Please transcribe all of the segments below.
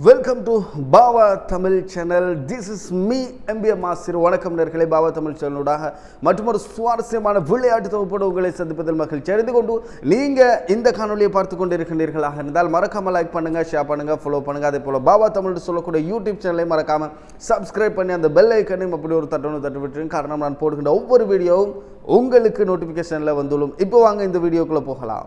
Welcome to Bava Tamil channel this is me MBM ஆசிரியர் வணக்கம் நேர்களை. பாவா தமிழ் சேனலோடாக மற்றொரு சுவாரஸ்யமான விளையாட்டு தொகுப்போடு உங்களை சந்திப்பதில் மகிழ்ச்சி அறிந்து கொண்டு நீங்கள் இந்த காணொலியை பார்த்து கொண்டு இருக்கின்றீர்களாக இருந்தால் மறக்காமல் லைக் பண்ணுங்கள் ஷேர் பண்ணுங்கள் ஃபாலோ பண்ணுங்க. அதே போல் பாவா தமிழ் சொல்லக்கூடிய யூடியூப் சேனலையும் மறக்காமல் சப்ஸ்கிரைப் பண்ணி அந்த பெல் ஐக்கனையும் அப்படி ஒரு தட்டணும் தட்டு விட்டுருங்க காரணம் நான் போடுகின்ற ஒவ்வொரு வீடியோவும் உங்களுக்கு நோட்டிஃபிகேஷனில் வந்துள்ளோம். இப்போ வாங்க இந்த வீடியோக்குள்ளே போகலாம்.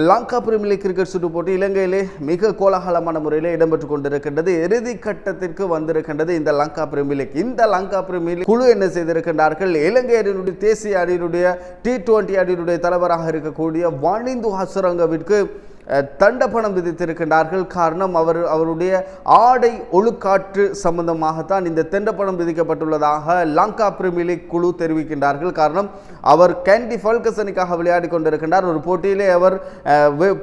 லங்கா பிரீமியர் லீக் கிரிக்கெட் சுற்று போட்டி இலங்கையிலே மிக கோலாகலமான முறையில் இடம்பெற்று கொண்டிருக்கின்றது. இறுதி கட்டத்திற்கு வந்திருக்கின்றது இந்த லங்கா பிரீமியர் லீக் இந்த லங்கா பிரீமியர் லீக் குழு என்ன செய்திருக்கின்றார்கள்? இலங்கை அணியினுடைய தேசிய அணியினுடைய டி டுவெண்டி அணியினுடைய தலைவராக இருக்கக்கூடிய வாணிந்து ஹசரங்கவிற்கு தண்டப்பணம் விதித்திருக்கின்றார்கள். காரணம் அவர் அவருடைய ஆடை ஒழுக்காற்று சம்பந்தமாகத்தான் இந்த தண்டப்பணம் விதிக்கப்பட்டுள்ளதாக லங்கா பிரீமியர் லீக் குழு தெரிவிக்கின்றார்கள். காரணம் அவர் கேண்டி ஃபல்கசனுக்காக விளையாடி கொண்டிருக்கின்றார். ஒரு போட்டியிலே அவர்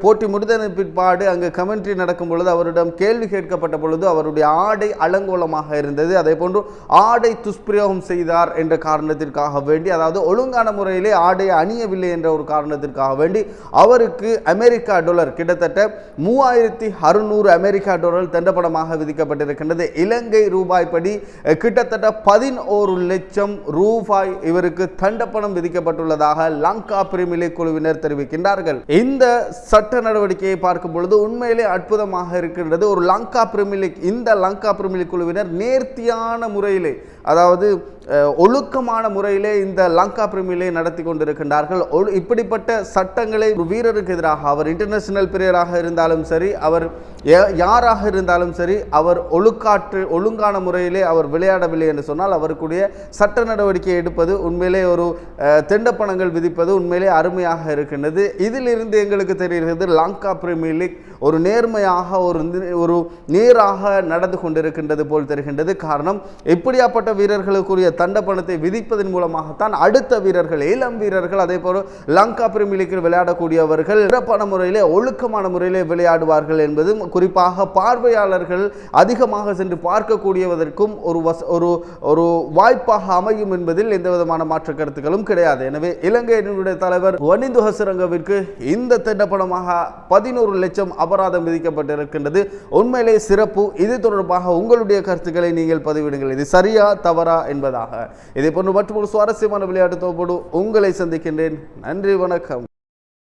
போட்டி முடிந்த பிற்பாடு அங்கு கமெண்ட்ரி நடக்கும் பொழுது அவரிடம் கேள்வி கேட்கப்பட்ட பொழுது அவருடைய ஆடை அலங்கோலமாக இருந்தது. அதே போன்று ஆடை துஷ்பிரயோகம் செய்தார் என்ற காரணத்திற்காக வேண்டி அதாவது ஒழுங்கான முறையிலே ஆடை அணியவில்லை என்ற ஒரு காரணத்திற்காக வேண்டி அவருக்கு அமெரிக்கா டொலர் கிட்டத்தட்ட மூவாயிரத்தி அறுநூறு அமெரிக்கா டாலர் தண்டப்படமாக விதிக்கப்பட்டிருக்கின்றது. இலங்கை ரூபாய் படி கிட்டத்தட்ட பதினோரு லட்சம் ரூபாய் இவருக்கு தண்டப்பணம் விதிக்கப்பட்டுள்ளதாக லங்கா பிரீமியர் லீக் குழுவினர் தெரிவிக்கின்றார்கள். இந்த சட்ட நடவடிக்கையை பார்க்கும் பொழுது உண்மையிலே அற்புதமாக இருக்கின்றது. ஒரு லங்கா பிரிமிலிக் லீக் இந்த லங்கா பிரீமியர் லீக் குழுவினர் நேர்த்தியான முறையிலே அதாவது ஒழுக்கமான முறையிலே இந்த லங்கா பிரீமியர் லீக் நடத்தி கொண்டிருக்கின்றார்கள். இப்படிப்பட்ட சட்டங்களை வீரருக்கு எதிராக அவர் இன்டர்நேஷனல் பெரியராக இருந்தாலும் சரி அவர் யாராக இருந்தாலும் சரி அவர் ஒழுக்காற்று ஒழுங்கான முறையிலே அவர் விளையாடவில்லை என்று சொன்னால் அவருக்குரிய சட்ட நடவடிக்கை எடுப்பது உண்மையிலே ஒரு திண்டப்பணங்கள் விதிப்பது உண்மையிலே அருமையாக இருக்கின்றது. இதிலிருந்து எங்களுக்கு தெரிகிறது லங்கா பிரீமியர் லீக் ஒரு நேர்மையாக ஒரு ஒரு நேராக நடந்து கொண்டிருக்கின்றது போல் தெரிகின்றது. காரணம் இப்படியாப்பட்ட வீரர்களுக்குரிய தண்டப்பணத்தை விதிப்பதன் மூலமாகத்தான் அடுத்த வீரர்கள் இளம் வீரர்கள் அதே போல லங்கா பிரீமியர் லீக்கில் விளையாடக்கூடியவர்கள் சிறப்பான முறையிலே ஒழுக்கமான முறையிலே விளையாடுவார்கள் என்பதும் குறிப்பாக பார்வையாளர்கள் அதிகமாக சென்று பார்க்கக்கூடியவதற்கும் ஒரு வச ஒரு ஒரு வாய்ப்பாக அமையும் என்பதில் எந்த விதமான மாற்று கருத்துக்களும் கிடையாது. எனவே இலங்கையினுடைய தலைவர் வனிந்து ஹசரங்கவிற்கு இந்த திட்டப்படமாக பதினோரு லட்சம் அபராதம் விதிக்கப்பட்டிருக்கின்றது. உண்மையிலே சிறப்பு. இது தொடர்பாக உங்களுடைய கருத்துக்களை நீங்கள் பதிவிடுங்கள். இது சரியா தவறா என்பதாக. இதே போன்று மற்றொரு சுவாரஸ்யமான விளையாட்டு தொகுப்போடு உங்களை சந்திக்கின்றேன். நன்றி வணக்கம்.